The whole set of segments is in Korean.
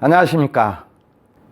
안녕하십니까.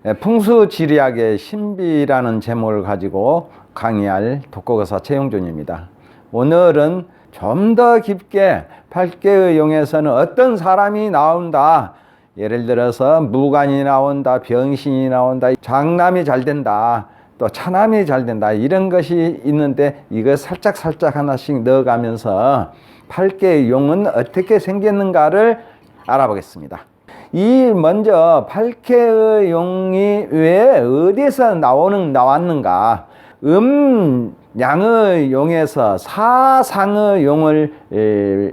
예, 풍수지리학의 신비라는 제목을 가지고 강의할 독거거사 최용준입니다. 오늘은 좀 더 깊게 팔계의 용에서는 어떤 사람이 나온다. 예를 들어서 무관이 나온다, 병신이 나온다, 장남이 잘 된다, 또 차남이 잘 된다 이런 것이 있는데 이거 살짝 살짝 하나씩 넣어가면서 팔계의 용은 어떻게 생겼는가를 알아보겠습니다. 이 먼저 팔케의 용이 왜 어디서 나오는 나왔는가? 음 양의 용에서 사상의 용을 에,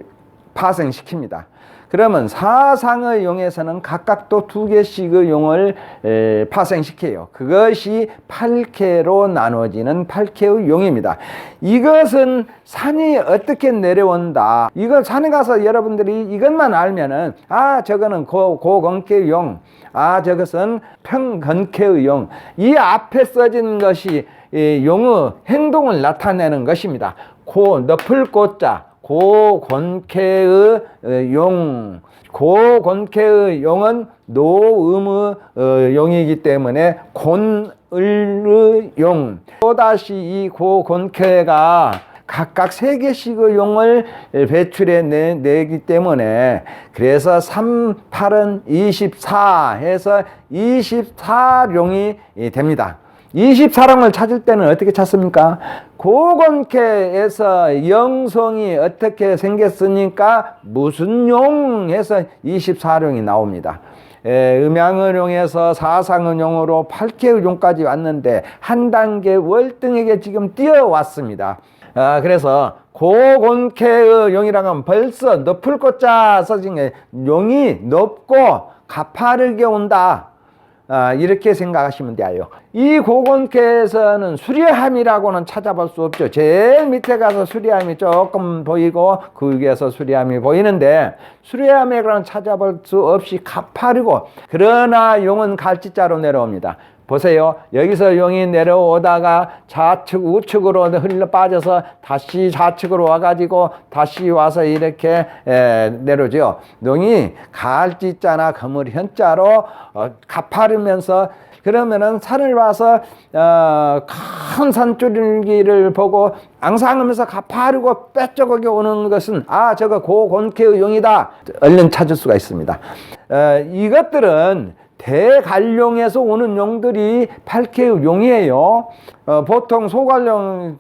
파생시킵니다. 그러면 사상의 용에서는 각각 또 두 개씩의 용을 에, 파생시켜요. 그것이 8개로 나눠지는 8개의 용입니다. 이것은 산이 어떻게 내려온다. 이거 산에 가서 여러분들이 이것만 알면은 아 저거는 고, 고건케의 용. 아 저것은 평건케의 용. 이 앞에 써진 것이 이 용의 행동을 나타내는 것입니다. 고 높을 고자 고건케의 어, 용, 고건케의 용은 노음의 어, 용이기 때문에 곤을의 용. 또다시 이 고건케가 각각 세 개씩의 용을 배출해 내, 내기 때문에 그래서 3, 8은 24 해서 24용이 됩니다. 24랑을 찾을 때는 어떻게 찾습니까? 고건케에서 영성이 어떻게 생겼으니까 무슨 용 해서 24룡이 나옵니다. 에, 음양의룡에서 사상의룡으로 8개의룡까지 왔는데 한 단계 월등하게 지금 뛰어왔습니다. 아, 그래서 고곤케의 용이라고 하면 벌써 높을 꽃자 써진 게 용이 높고 가파르게 온다. 아, 이렇게 생각하시면 돼요. 이 고건께서는 수리함이라고는 찾아볼 수 없죠. 제일 밑에 가서 수리함이 조금 보이고 그 위에서 수리함이 보이는데 수리함이라고는 찾아볼 수 없이 가파르고 그러나 용은 갈지자로 내려옵니다. 보세요. 여기서 용이 내려오다가 좌측 우측으로 흘러 빠져서 다시 좌측으로 와가지고 다시 와서 이렇게 에, 내려오죠. 용이 갈지자나 거물 현자로 어, 가파르면서 그러면은 산을 봐서 어, 큰 산줄기를 보고 앙상하면서 가파르고 빼쪽하게 오는 것은 아 저거 고곤케의 용이다 얼른 찾을 수가 있습니다. 어, 이것들은 대갈룡에서 오는 용들이 8개의 용이에요. 어, 보통 소갈룡에서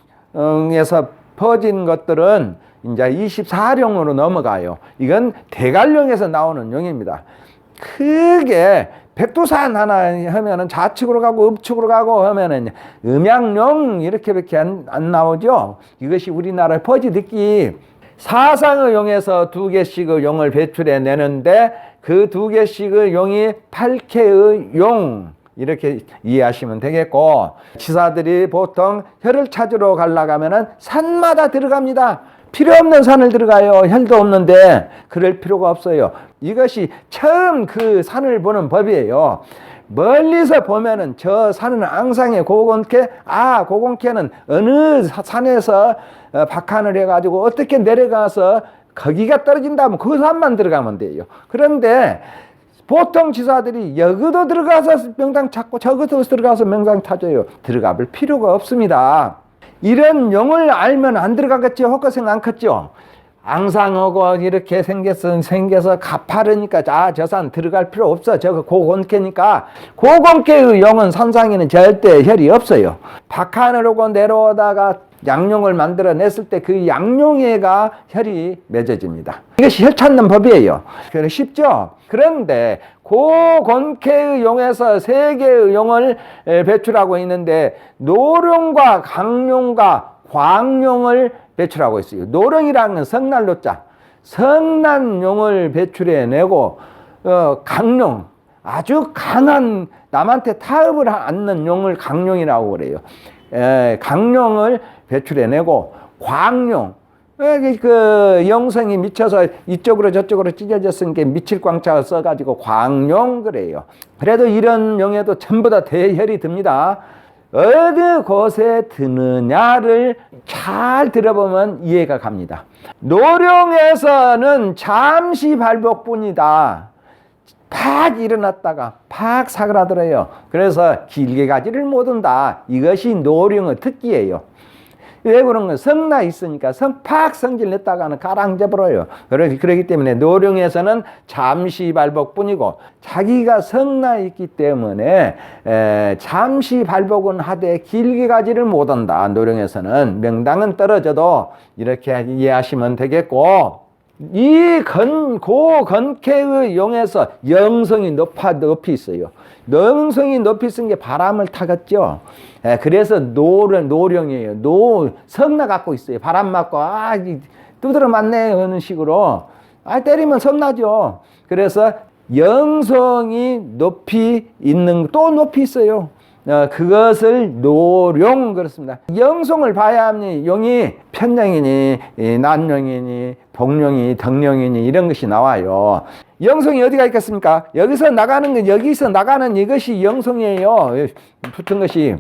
퍼진 것들은 이제 24룡으로 넘어가요. 이건 대갈룡에서 나오는 용입니다. 크게 백두산 하나 하면은 좌측으로 가고 up측으로 가고 하면은 음양용 이렇게밖에 안, 안 나오죠. 이것이 우리나라 퍼지 듣기 사상의 용에서 두 개씩의 용을 배출해 내는데 그 두 개씩의 용이 8개의 용 이렇게 이해하시면 되겠고 지사들이 보통 혈을 찾으러 하면은 산마다 들어갑니다. 필요 없는 산을 들어가요. 혈도 없는데 그럴 필요가 없어요. 이것이 처음 그 산을 보는 법이에요. 멀리서 보면은 저 산은 앙상에 고건케 아 고건케는 어느 산에서 어, 박한을 해가지고 어떻게 내려가서 거기가 떨어진다면 그 산만 들어가면 돼요. 그런데 보통 지사들이 여기도 들어가서 명당 찾고 저기도 들어가서 명당 찾아요. 들어가 볼 필요가 없습니다. 이런 용을 알면 안 들어가겠죠. 헛것생 않겠죠. 앙상하고 이렇게 생겨서, 생겨서 가파르니까, 아, 저 산 들어갈 필요 없어. 저거 고건케니까. 고건케의 용은 산상에는 절대 혈이 없어요. 박하늘오고 내려오다가 양용을 만들어냈을 때 그 양용애가 혈이 맺어집니다. 이것이 혈 찾는 법이에요. 쉽죠? 그런데 고건케의 용에서 세 개의 용을 배출하고 있는데 노룡과 강룡과 광룡을 배출하고 있어요. 노령이라는 건 성난로자. 성난용을 배출해내고 어, 강룡 아주 강한 남한테 타협을 않는 용을 강룡이라고 그래요. 에, 강룡을 배출해내고 광룡 그 영성이 미쳐서 이쪽으로 저쪽으로 찢어졌으니까 미칠 광자를 써가지고 광룡 그래요. 그래도 이런 용에도 전부 다 대혈이 듭니다. 어느 곳에 드느냐를 잘 들어보면 이해가 갑니다. 노령에서는 잠시 발복뿐이다. 팍 일어났다가 팍 사그라들어요. 그래서 길게 가지를 못한다. 이것이 노령의 특기예요. 왜 그런 건 성나 있으니까 성 팍 성질 냈다가는 가랑져 버려요. 그러기, 때문에 노령에서는 잠시 발복뿐이고 자기가 성나 있기 때문에 에, 잠시 발복은 하되 길게 가지를 못한다. 노령에서는 명당은 떨어져도 이렇게 이해하시면 되겠고 이 건, 고 건케의 용에서 영성이 높아, 높이 있어요. 영성이 높이 쓴 게 바람을 타겠죠. 예, 그래서 노령, 노령이에요. 노, 성나 갖고 있어요. 바람 맞고, 아, 이 두드러 맞네. 하는 식으로. 아, 때리면 성나죠. 그래서 영성이 높이 있는, 또 높이 있어요. 어, 그것을 노령 그렇습니다. 영성을 봐야 합니 용이 편령이니 이 난령이니 복령이 덕령이니 이런 것이 나와요. 영성이 어디가 있겠습니까? 여기서 나가는 건 여기서 나가는 이것이 영성이에요. 붙은 것이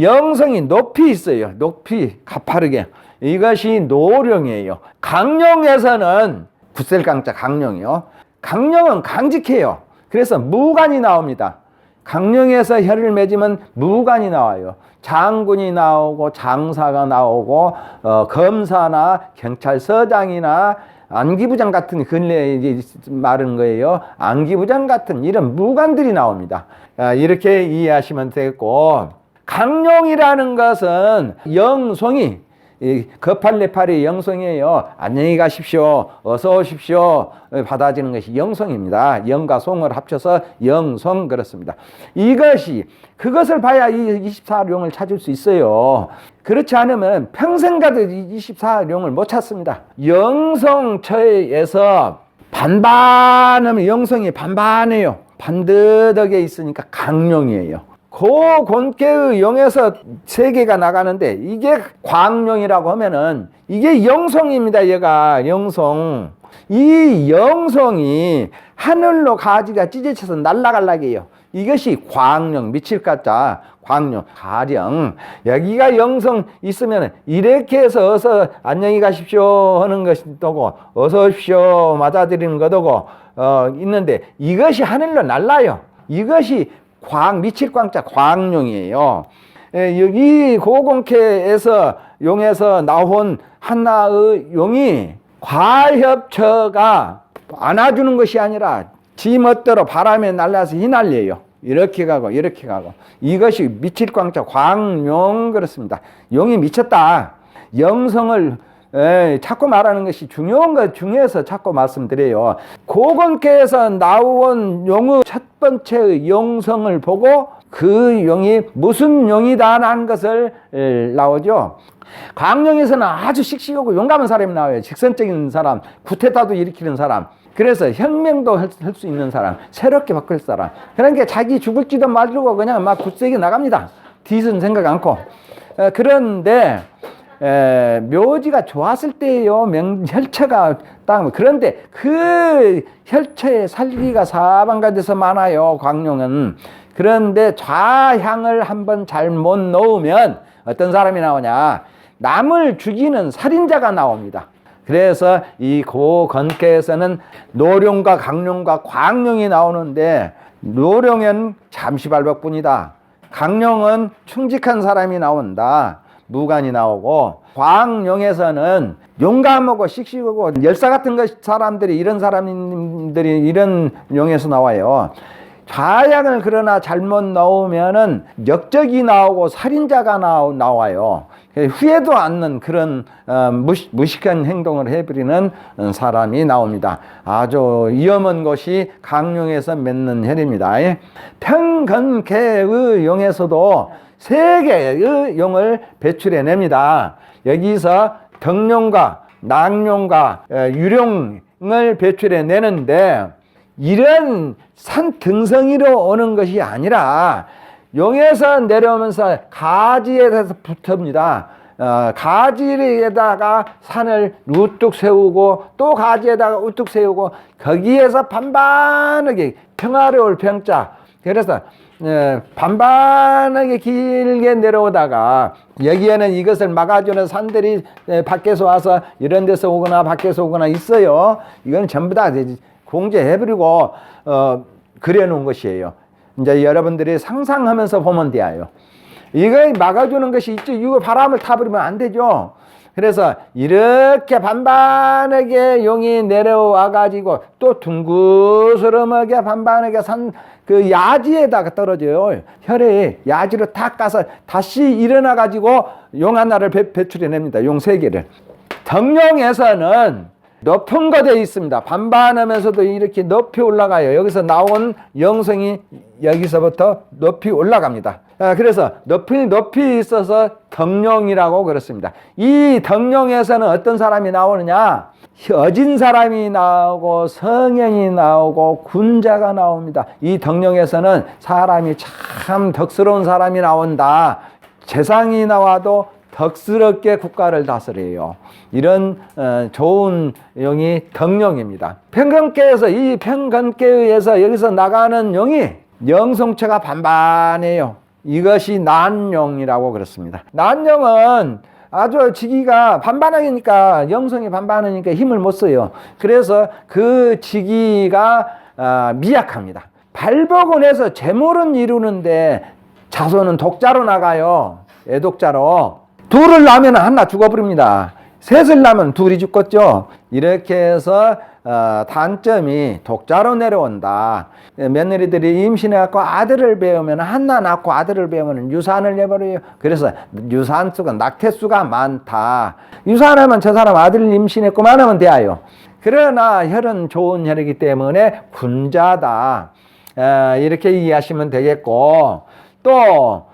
영성이 높이 있어요. 높이 가파르게 이것이 노령이에요. 강령에서는 굳셀강자 강령이요. 강령은 강직해요. 그래서 무관이 나옵니다. 강령에서 혀를 맺으면 무관이 나와요. 장군이 나오고 장사가 나오고 어, 검사나 경찰서장이나 안기부장 같은 근래에 이제 말은 거예요. 안기부장 같은 이런 무관들이 나옵니다. 아, 이렇게 이해하시면 되겠고 강령이라는 것은 영송이 이 거팔레팔이 영성이에요. 안녕히 가십시오. 어서 오십시오. 받아지는 것이 영성입니다. 영과 송을 합쳐서 영성 그렇습니다. 이것이 그것을 봐야 이 24룡을 찾을 수 있어요. 그렇지 않으면 평생 가도 24룡을 못 찾습니다. 영성처에서 반반하면 영성이 반반해요. 반듯하게 있으니까 강령이에요. 고 곤개의 영에서 세 개가 나가는데 이게 광령이라고 하면은 이게 영성입니다. 얘가 영성. 이 영성이 하늘로 가지가 찢어져서 날아갈라게요. 이것이 광령 미칠 가짜 광령 가령 여기가 영성 있으면 이렇게 해서 어서 안녕히 가십시오 하는 것이 또고 어서 오십시오 맞아드리는 것도고 어 있는데 이것이 하늘로 날라요. 이것이 광 미칠 광자 광룡이에요. 예, 여기 고공캐에서 용에서 나온 하나의 용이 과협처가 안아주는 것이 아니라 지 멋대로 바람에 날라서 휘날려요. 이렇게 가고 이렇게 가고 이것이 미칠 광자 광룡 그렇습니다. 용이 미쳤다. 영성을 에, 자꾸 말하는 것이 중요한 것 중에서 자꾸 말씀드려요. 고건께에서 나온 용의 첫 번째 영성을 보고 그 용이 무슨 용이다라는 것을 에, 나오죠. 광령에서는 아주 씩씩하고 용감한 사람이 나와요. 직선적인 사람, 구태타도 일으키는 사람. 그래서 혁명도 할 수 있는 사람, 새롭게 바꿀 사람. 그러니까 자기 죽을지도 말고 그냥 막 굳세게 나갑니다. 뒤은 생각 않고. 에, 그런데 에, 묘지가 좋았을 때요, 명, 혈처가 딱, 그런데 그 혈처의 살기가 사방가돼서 많아요, 광룡은. 그런데 좌향을 한번 잘못 넣으면 어떤 사람이 나오냐. 남을 죽이는 살인자가 나옵니다. 그래서 이 고 건께에서는 노령과 강령과 광령이 나오는데 노령은 잠시 발박뿐이다. 강령은 충직한 사람이 나온다. 무관이 나오고 광령에서는 용감하고 씩씩하고 열사 같은 것 사람들이 이런 사람들이 이런 용에서 나와요. 좌양을 그러나 잘못 넣으면은 역적이 나오고 살인자가 나오, 나와요. 후회도 않는 그런 어, 무시, 무식한 행동을 해버리는 어, 사람이 나옵니다. 아주 위험한 것이 강령에서 맺는 혈입니다. 평건개의 용에서도 세 개의 용을 배출해냅니다. 여기서 덕룡과 낙룡과 유룡을 배출해내는데 이런 산 등성이로 오는 것이 아니라 용에서 내려오면서 가지에서 붙습니다. 어, 가지에다가 산을 우뚝 세우고 또 가지에다가 우뚝 세우고 거기에서 반반하게 평화로울 평자 그래서 예, 반반하게 길게 내려오다가 여기에는 이것을 막아주는 산들이 예, 밖에서 와서 이런 데서 오거나 밖에서 오거나 있어요. 이건 전부 다 공제해버리고 어, 그려놓은 것이에요. 이제 여러분들이 상상하면서 보면 돼요. 이거 막아주는 것이 있죠. 이거 바람을 타버리면 안 되죠. 그래서 이렇게 반반하게 용이 내려와 가지고 또 둥그스름하게 반반하게 산 그 야지에다가 떨어져요. 혈에 야지로 탁 가서 다시 일어나 가지고 용 하나를 배, 배출해냅니다. 용 세 개를. 덕령에서는 높은 곳에 있습니다. 반반하면서도 이렇게 높이 올라가요. 여기서 나온 영성이 여기서부터 높이 올라갑니다. 아, 그래서 높이 높이 있어서 덕령이라고 그렇습니다. 이 덕령에서는 어떤 사람이 나오느냐? 어진 사람이 나오고 성형이 나오고 군자가 나옵니다. 이 덕령에서는 사람이 참 덕스러운 사람이 나온다. 재상이 나와도 덕스럽게 국가를 다스려요. 이런 어, 좋은 용이 덕령입니다. 평건계에서 이 평건계에서 여기서 나가는 용이 영성체가 반반해요. 이것이 난용이라고 그렇습니다. 난용은 아주 지기가 반반하니까 영성이 반반하니까 힘을 못 써요. 그래서 그 지기가 아, 미약합니다. 발복원에서 재물은 이루는데 자손은 독자로 나가요. 애독자로. 둘을 낳으면 하나 죽어버립니다. 셋을 낳으면 둘이 죽겠죠. 이렇게 해서 어, 단점이 독자로 내려온다. 며느리들이 임신해갖고 아들을 배우면 하나 낳고 아들을 배우면 유산을 내버려요. 그래서 유산 수가 낙태 수가 많다. 유산하면 저 사람 아들 임신했고만 하면 돼요. 그러나 혈은 좋은 혈이기 때문에 군자다. 어, 이렇게 이해하시면 되겠고 또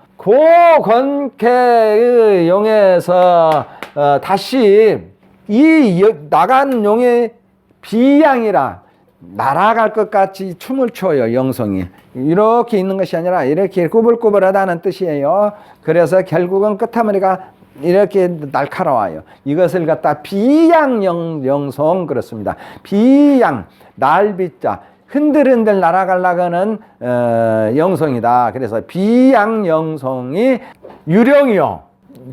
고건케의 용에서 어, 다시 이 여- 나간 용의 비양이라 날아갈 것 같이 춤을 춰요 영성이. 이렇게 있는 것이 아니라 이렇게 꾸불꾸불하다는 뜻이에요. 그래서 결국은 끝머리가 이렇게 날카로워요. 이것을 갖다 비양 영, 영성 그렇습니다. 비양 날비자 흔들흔들 날아가려고는 어, 영성이다. 그래서 비양 영성이 유령이요.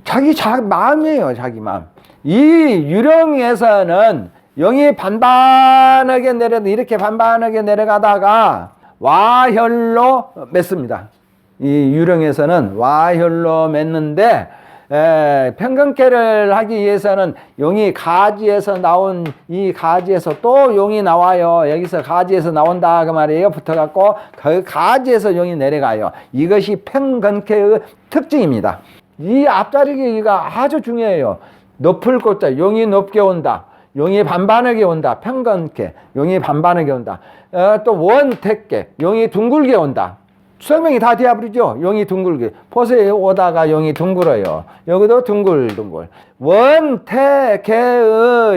자기 자 마음이에요. 자기 마음. 이 유령에서는 영이 반반하게 내려 이렇게 반반하게 내려가다가 와혈로 맺습니다. 이 유령에서는 와혈로 맺는데 에, 평강계를 하기 위해서는 용이 가지에서 나온 이 가지에서 또 용이 나와요. 여기서 가지에서 나온다 그 말이에요. 붙어갖고 그 가지에서 용이 내려가요. 이것이 평강계의 특징입니다. 이 앞자리기가 아주 중요해요. 높을 곳자 용이 높게 온다. 용이 반반하게 온다. 평건계 용이 반반하게 온다. 어, 또 원택계 용이 둥글게 온다. 설명이 다 되어버리죠. 용이 둥글게. 포세에 오다가 용이 둥글어요. 여기도 둥글둥글. 원태계의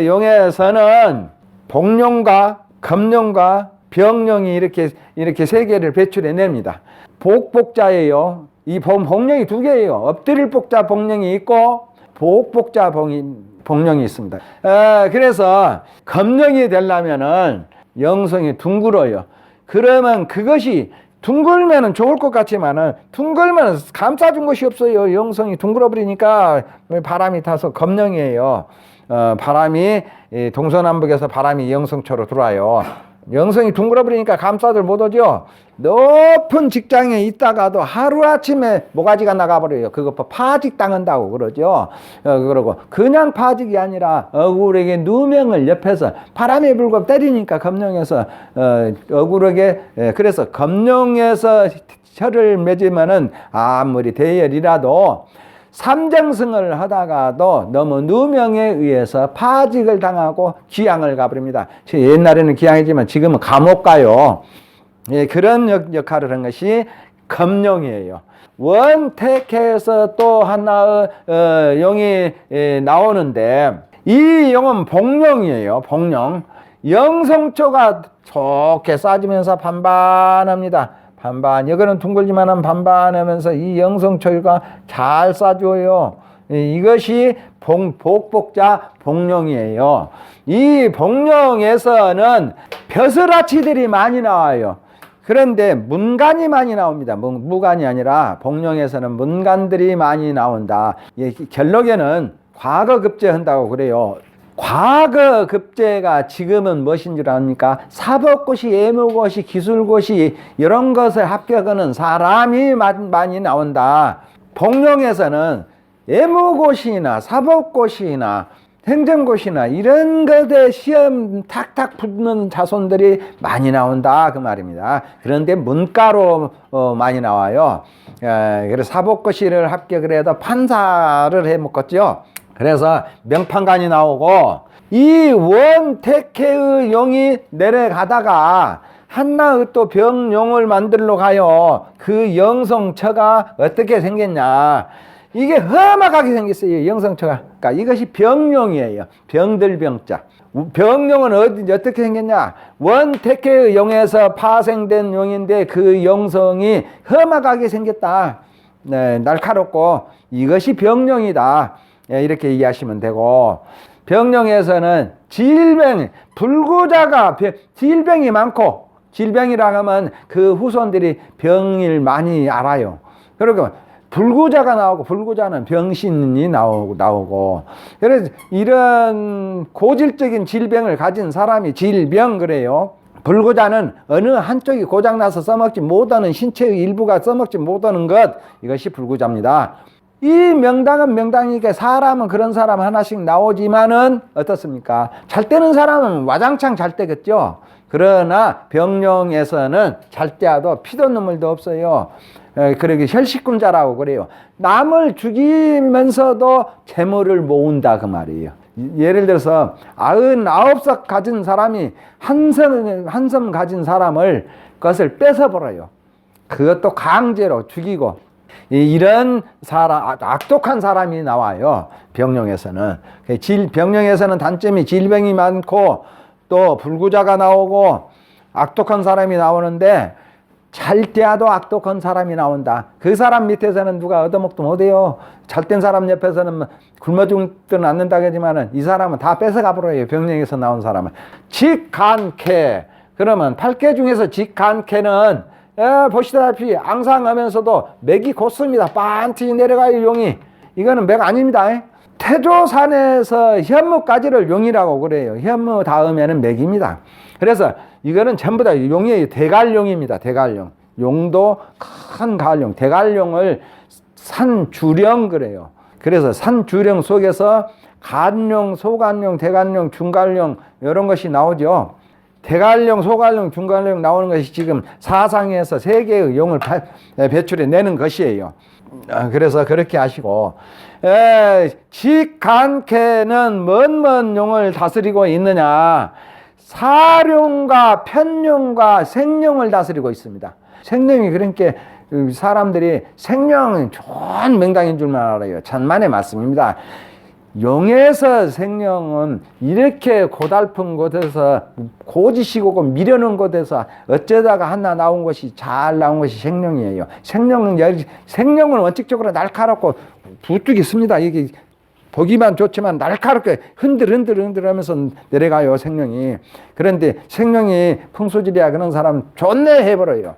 용에서는 복룡과 금룡과 병룡이 이렇게 이렇게 세 개를 배출해 냅니다. 복복자예요. 이 복- 복룡이 두 개예요. 엎드릴 복자 복룡이 있고 복복자 복령이 있습니다. 에, 그래서 검령이 되려면은 영성이 둥글어요. 그러면 그것이 둥글면은 좋을 것 같지만은 둥글면 감싸준 것이 없어요. 영성이 둥글어 버리니까 바람이 타서 검령이에요. 어, 바람이 이 동서남북에서 바람이 영성초로 들어와요. 영성이 둥글어 버리니까 감싸들 못 오죠. 높은 직장에 있다가도 하루아침에 모가지가 나가버려요. 그거 파직 당한다고 그러죠. 어, 그러고 그냥 파직이 아니라 억울하게 누명을 옆에서 바람이 불고 때리니까 검령에서 어, 억울하게 예, 그래서 검령에서 혀를 맺으면은 아무리 대열이라도 삼정승을 하다가도 너무 누명에 의해서 파직을 당하고 기양을 가버립니다. 옛날에는 기양이지만 지금은 감옥 가요. 예, 그런 역, 역할을 한 것이 검령이에요. 원택해서 또 하나의 어, 용이 예, 나오는데 이 용은 복령이에요. 복령. 영성초가 좋게 싸지면서 반반합니다. 반반. 이거는 둥글지만은 반반하면서 이 영성초가 잘 싸줘요. 이- 이것이 복, 복복자 복령이에요. 이 복령에서는 벼슬아치들이 많이 나와요. 그런데 문간이 많이 나옵니다. 무- 무간이 아니라 복령에서는 문간들이 많이 나온다. 예, 결론에는 과거 급제한다고 그래요. 과거 급제가 지금은 무엇인 줄 압니까? 사법고시, 예무고시, 기술고시 이런 것을 합격하는 사람이 마- 많이 나온다. 복령에서는 예무고시나 사법고시나 행정고시나 이런 것에 시험 탁탁 붙는 자손들이 많이 나온다 그 말입니다. 그런데 문과로 어, 많이 나와요. 에, 그래서 사법고시를 합격을 해도 판사를 해 먹었죠. 그래서 명판관이 나오고 이 원택해의 용이 내려가다가 한나의 또 병용을 만들러 가요. 그 영성처가 어떻게 생겼냐? 이게 험악하게 생겼어요. 영성처가. 그러니까 이것이 병용이에요. 병들 병자. 병용은 어디 어떻게 생겼냐? 원택해의 용에서 파생된 용인데 그 영성이 험악하게 생겼다. 네, 날카롭고 이것이 병용이다. 예, 이렇게 이해하시면 되고 병령에서는 질병, 불구자가 병- 질병이 많고 질병이라 하면 그 후손들이 병을 많이 알아요. 그리고 불구자가 나오고 불구자는 병신이 나오고 나오고 그래서 이런 고질적인 질병을 가진 사람이 질병 그래요. 불구자는 어느 한쪽이 고장나서 써먹지 못하는 신체의 일부가 써먹지 못하는 것 이것이 불구자입니다. 이 명당은 명당이니까 사람은 그런 사람 하나씩 나오지만은 어떻습니까? 잘 때는 사람은 와장창 잘 때겠죠. 그러나 병령에서는 잘 때와도 피도 눈물도 없어요. 에, 그러게 혈식군자라고 그래요. 남을 죽이면서도 재물을 모은다 그 말이에요. 예를 들어서 아흔 아홉 석 가진 사람이 한섬 한섬 가진 사람을 그것을 뺏어 버려요. 그것도 강제로 죽이고 이- 이런 사람 악- 악독한 사람이 나와요 병령에서는 그질 병령에서는 단점이 질병이 많고 또 불구자가 나오고 악독한 사람이 나오는데 잘 때야도 악독한 사람이 나온다. 그 사람 밑에서는 누가 얻어먹도 못해요. 잘된 사람 옆에서는 뭐 굶어 죽든 않는다 하지만은 이 사람은 다 뺏어가 버려요. 병령에서 나온 사람은. 직간캐. 그러면 팔개 중에서 직간캐는 에, 보시다시피 앙상하면서도 맥이 곧습니다. 빤히 내려가요 용이. 이거는 맥 아닙니다. 태조산에서 현무까지를 용이라고 그래요. 현무 다음에는 맥입니다. 그래서 이거는 전부 다 용이에요. 대갈용입니다. 대갈용. 용도 큰 갈용. 대갈용을 산주령 그래요. 그래서 산주령 속에서 간용, 소간용, 대간용, 중간용 이런 것이 나오죠. 대갈용, 소갈용, 중간용 나오는 것이 지금 사상에서 세 개의 용을 발- 배출해 내는 것이에요. 아, 그래서 그렇게 하시고 에, 직간캐는 먼먼 용을 다스리고 있느냐 사룡과 편룡과 생룡을 다스리고 있습니다. 생룡이 그러니까 그 사람들이 생룡은 좋은 명당인 줄만 알아요. 천만의 말씀입니다. 용에서 생명은 이렇게 고달픈 곳에서 고지시고 미려는 곳에서 어쩌다가 하나 나온 것이 잘 나온 것이 생명이에요. 생명은 열- 생명은 원칙적으로 날카롭고 부뚝이 습니다. 이게 보기만 좋지만 날카롭게 흔들 흔들 흔들 하면서 내려가요 생명이. 그런데 생명이 풍수질이야 그런 사람 좋네 해버려요.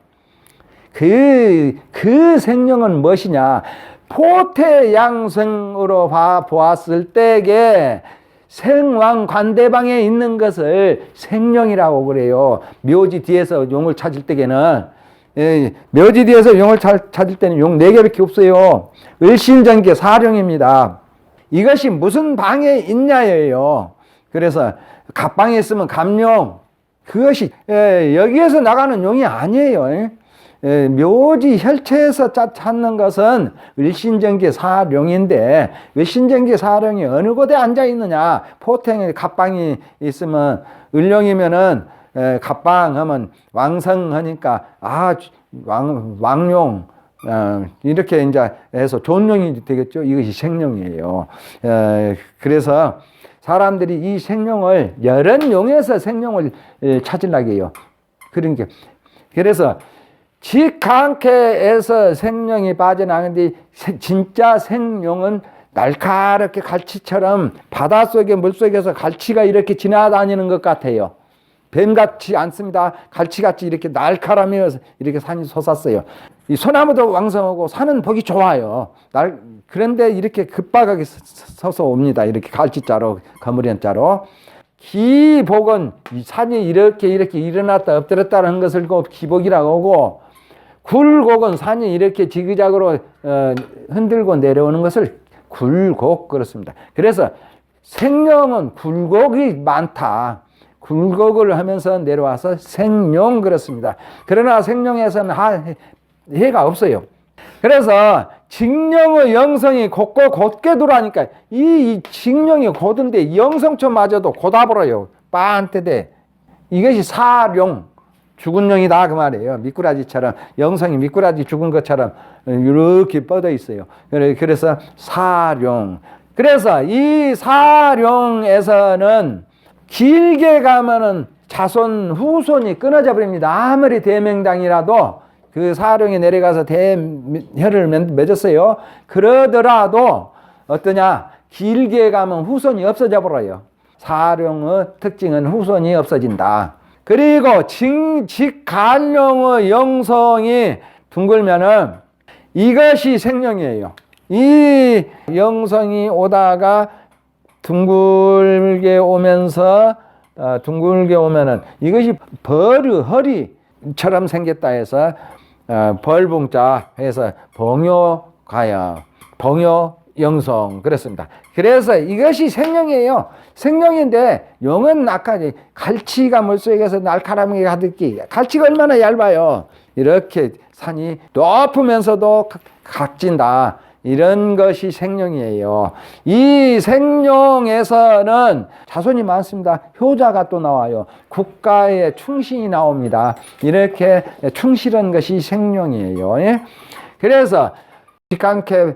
그, 그 생명은 무엇이냐? 포태양성으로 봐, 보았을 때에 생왕 관대방에 있는 것을 생령이라고 그래요. 묘지 뒤에서 용을 찾을 때에는 예, 묘지 뒤에서 용을 찾- 찾을 때는 용 네 개밖에 없어요. 을신전계 사령입니다. 이것이 무슨 방에 있냐예요. 그래서 갑방에 있으면 갑용. 그것이 예, 여기에서 나가는 용이 아니에요. 예. 예, 묘지 혈체에서 짜- 찾는 것은 을신전기 사령인데 을신전기 사령이 어느 곳에 앉아 있느냐? 포탱에 갑방이 있으면 을령이면은 에, 갑방 하면 왕성하니까 아 왕, 왕용 어, 이렇게 이제 해서 존용이 되겠죠. 이것이 생령이에요. 에, 그래서 사람들이 이 생령을 여러 용에서 생령을 에, 찾으려고 해요. 그러니까 그래서 직강캐에서 생명이 빠져나가는데 세- 진짜 생명은 날카롭게 갈치처럼 바닷속에 물속에서 갈치가 이렇게 지나다니는 것 같아요. 뱀 같지 않습니다. 갈치 같이 이렇게 날카로우면서 이렇게 산이 솟았어요. 이 소나무도 왕성하고 산은 보기 좋아요. 날 그런데 이렇게 급박하게 서- 서서 옵니다. 이렇게 갈치자로 거무리한자로 기복은 이 산이 이렇게 이렇게 일어났다 엎드렸다는 것을 그 기복이라고 하고 굴곡은 산이 이렇게 지그작으로 어, 흔들고 내려오는 것을 굴곡 그렇습니다. 그래서 생명은 굴곡이 많다. 굴곡을 하면서 내려와서 생룡 그렇습니다. 그러나 생룡에서는 하, 해가 없어요. 그래서 직령의 영성이 곧고 곧게 돌아니까 이, 이 직령이 곧은데 영성초마저도 곧아버려요. 빤때대 이것이 사룡 죽은 용이다 그 말이에요. 미꾸라지처럼 영성이 미꾸라지 죽은 것처럼 이렇게 뻗어 있어요. 그래- 그래서 사룡. 그래서 이 사룡에서는 길게 가면은 자손 후손이 끊어져 버립니다. 아무리 대명당이라도 그 사룡에 내려가서 대혈을 맺- 맺었어요. 그러더라도 어떠냐 길게 가면 후손이 없어져 버려요. 사룡의 특징은 후손이 없어진다. 그리고 직, 직간룡의 영성이 둥글면은 이것이 생명이에요. 이 영성이 오다가 둥글게 오면서 어, 둥글게 오면은 이것이 벌의 허리처럼 생겼다 해서 어, 벌봉자 해서 봉요가야 봉요 영성 그렇습니다. 그래서 이것이 생명이에요. 생명인데 영은 아까 갈치가 물속에서 날카로움이 가득히 갈치가 얼마나 얇아요. 이렇게 산이 높으면서도 각- 각진다. 이런 것이 생명이에요. 이 생명에서는 자손이 많습니다. 효자가 또 나와요. 국가의 충신이 나옵니다. 이렇게 충실한 것이 생명이에요. 예? 그래서 직관캐의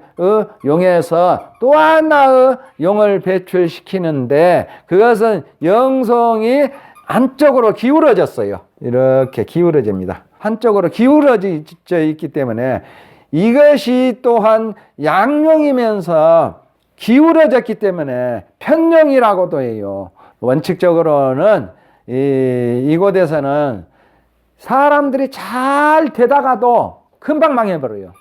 용에서 또 하나의 용을 배출시키는데 그것은 영성이 안쪽으로 기울어졌어요. 이렇게 기울어집니다. 한쪽으로 기울어져 있기 때문에 이것이 또한 양용이면서 기울어졌기 때문에 편령이라고도 해요. 원칙적으로는 이, 이곳에서는 사람들이 잘 되다가도 금방 망해버려요.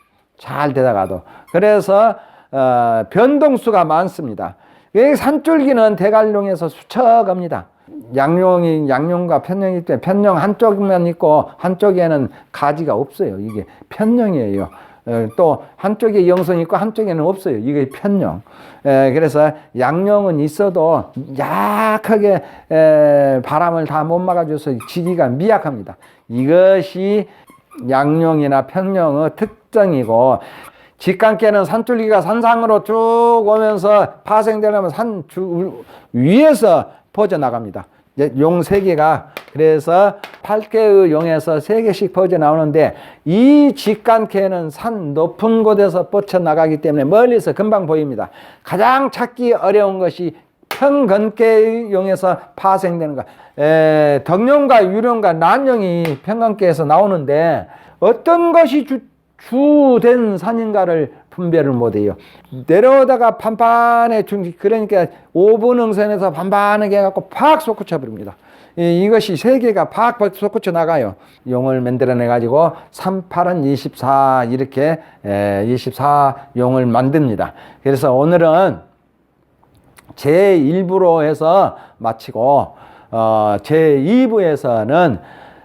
잘 되다가도. 그래서 어, 변동수가 많습니다. 이 산줄기는 대관룡에서 수척합니다. 양용이 양용과 편령이기 때문에 편령 한쪽만 있고 한쪽에는 가지가 없어요. 이게 편령이에요. 어, 또 한쪽에 영성이 있고 한쪽에는 없어요. 이게. 에, 그래서 양용은 있어도 약하게 에, 바람을 다 못 막아줘서 지기가 미약합니다. 이것이 양용이나 편령의 특 징이고 직관계는 산줄기가 산상으로 쭉 오면서 파생되려면 산 주, 위에서 퍼져 나갑니다. 용세 개가 그래서 8개의 용에서 세 개씩 퍼져 나오는데 이 직관캐는 산 높은 곳에서 뻗쳐 나가기 때문에 멀리서 금방 보입니다. 가장 찾기 어려운 것이 평건계의 용에서 파생되는 것. 에, 덕룡과 유령과 난룡이 평건계에서 나오는데 어떤 것이 주, 주된 산인가를 분별을 못해요. 내려오다가 판판해 중 그러니까 5분 응선에서 판판하게 해갖고 팍 솟구쳐 버립니다. 이, 이것이 세 개가 팍 솟구쳐 나가요. 용을 만들어내 가지고 3, 8은 24 이렇게 에, 24 용을 만듭니다. 그래서 오늘은 제 1부로 해서 마치고 어, 제 2부에서는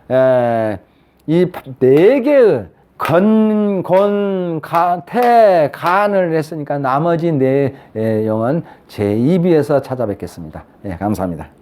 에, 이네 개의 건, 곤, 가, 태, 간을 했으니까 나머지 네 에, 영은 제 2부에서 찾아뵙겠습니다. 예, 감사합니다.